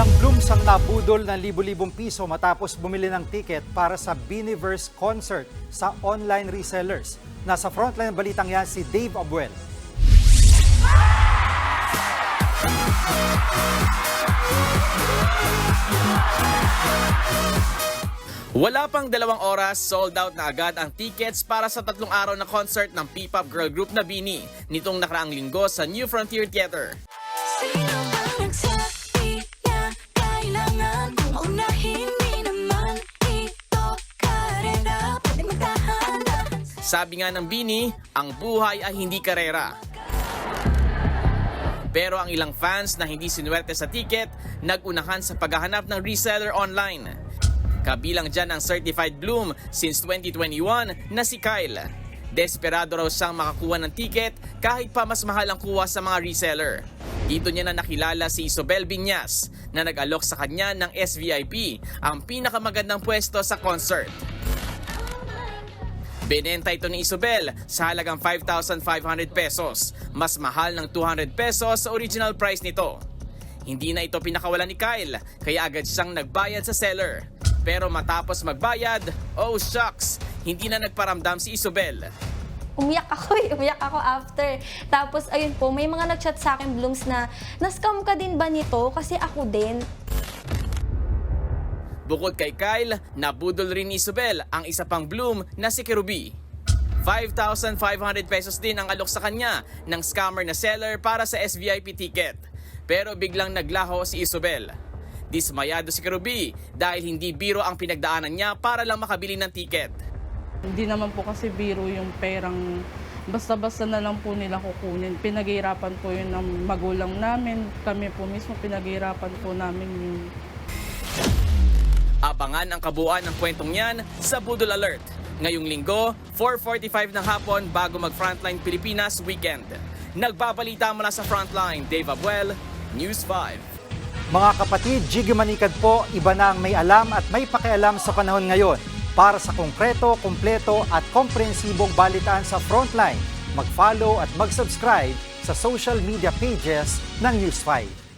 Ilang blooms ang nabudol ng libu-libong piso matapos bumili ng ticket para sa Biniverse concert sa online resellers. Nasa frontline ng balitang yan si Dave Abuel. Wala pang dalawang oras, sold out na agad ang tickets para sa tatlong araw na concert ng P-pop girl group na Bini nitong nakaraang linggo sa New Frontier Theater. Sabi nga ng Bini, ang buhay ay hindi karera. Pero ang ilang fans na hindi sinuwerte sa ticket, nagunahan sa paghahanap ng reseller online. Kabilang dyan ang certified bloom since 2021 na si Kyle. Desperado raw siyang makakuha ng ticket kahit pa mas mahal ang kuha sa mga reseller. Dito niya na nakilala si Isobel Binyas na nag-alok sa kanya ng SVIP, ang pinakamagandang pwesto sa concert. Binenta ito ni Isobel sa halagang 5,500 pesos, mas mahal ng 200 pesos sa original price nito. Hindi na ito pinakawalan ni Kyle, kaya agad siyang nagbayad sa seller. Pero matapos magbayad, oh shucks, hindi na nagparamdam si Isobel. umiyak ako eh. Umiyak ako after. Tapos, ayun po, may mga nag-chat sa akin, Blooms, na, na-scam ka din ba nito? Kasi ako din. Bukod kay Kyle, nabudol rin ni Isobel ang isa pang bloom na si Kerubi. 5,500 pesos din ang alok sa kanya ng scammer na seller para sa SVIP ticket. Pero biglang naglaho si Isobel. Dismayado si Kerubi dahil hindi biro ang pinagdaanan niya para lang makabili ng ticket. Hindi naman po kasi biro yung perang basta-basta na lang po nila kukunin. Pinaghirapan po yun ng magulang namin. Kami po mismo pinaghirapan po namin yun. Abangan ang kabuuan ng kwentong yan sa Budol Alert. Ngayong linggo, 4.45 ng hapon bago mag-Frontline Pilipinas Weekend. Nagbabalita mula sa Frontline, Dave Abuel, News 5. Mga kapatid, Jiggy Manikad po, iba na ang may alam at may pakialam sa panahon ngayon. Para sa konkreto, kumpleto at komprehensibong balitaan sa Frontline, mag-follow at mag-subscribe sa social media pages ng News 5.